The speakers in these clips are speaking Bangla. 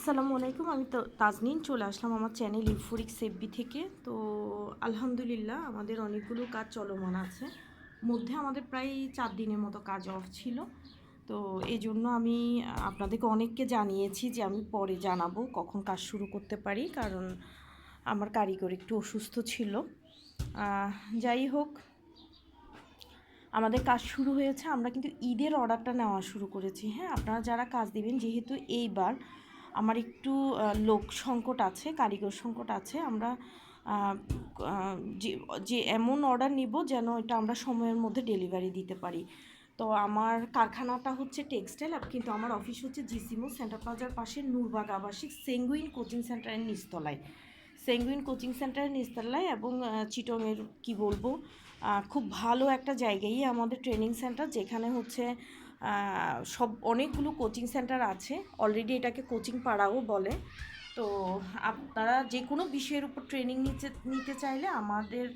আসসালামু আলাইকুম, আমি তো তাজনিন, চলে আসলাম আমার চ্যানেল ইউফোরিক সেফবি থেকে। তো আলহামদুলিল্লাহ, আমাদের অনেকগুলো কাজ চলমান আছে। মধ্যে আমাদের প্রায় চার দিনের মতো কাজ অফ ছিল। তো এই জন্য আমি আপনাদেরকে অনেককে জানিয়েছি যে আমি পরে জানাব কখন কাজ শুরু করতে পারি, কারণ আমার কারিগর একটু অসুস্থ ছিল। যাই হোক, আমাদের কাজ শুরু হয়েছে। আমরা কিন্তু ঈদের অর্ডারটা নেওয়া শুরু করেছি। হ্যাঁ আপনারা যারা কাজ দিবেন, যেহেতু এইবার আমার একটু লোক সংকট আছে, কারিগর সংকট আছে, আমরা যে এমন অর্ডার নিব যেন এটা আমরা সময়ের মধ্যে ডেলিভারি দিতে পারি। তো আমার কারখানাটা হচ্ছে টেক্সটাইল কিন্তু আমার অফিস হচ্ছে জিসিমো সেন্টার প্লাজার পাশে নূরবাগ আবাসিক সেঙ্গুইন কোচিং সেন্টারের নিচতলায়। সেঙ্গুইন কোচিং সেন্টারের নিচতলায় এবং চিটংয়ের কি বলব খুব ভালো একটা জায়গায় আমাদের ট্রেনিং সেন্টার যেখানে হচ্ছে সব অনেকগুলো কোচিং সেন্টার আছে। অলরেডি এটাকে কোচিং পাড়াও বলে। তো আপনারা যে কোনো বিষয়ের উপর ট্রেনিং নিতে নিতে চাইলে আমাদের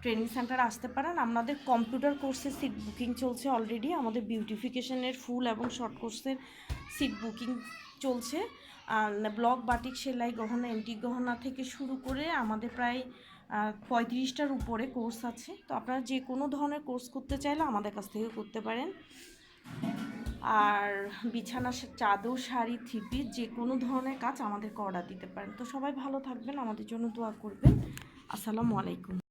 ট্রেনিং সেন্টার আসতে পারেন। আমাদের কম্পিউটার কোর্সের সিট বুকিং চলছে অলরেডি আমাদের বিউটিফিকেশনের ফুল এবং শর্ট কোর্সের সিট বুকিং চলছে। ব্লক বাটিক সেলাই, গহনা এন্টিক গহনা থেকে শুরু করে আমাদের প্রায় পঁয়ত্রিশটার উপরে কোর্স আছে। তো আপনারা যে কোনো ধরনের কোর্স করতে চাইলে আমাদের কাছ থেকে করতে পারেন। আর বিছানা চাদর, শাড়ি, থিপি যে কোনো ধরনের কাজ আমাদেরকে অর্ডার দিতে পারেন। তো সবাই ভালো থাকবেন, আমাদের জন্য দোয়া করবেন। আসসালামু আলাইকুম।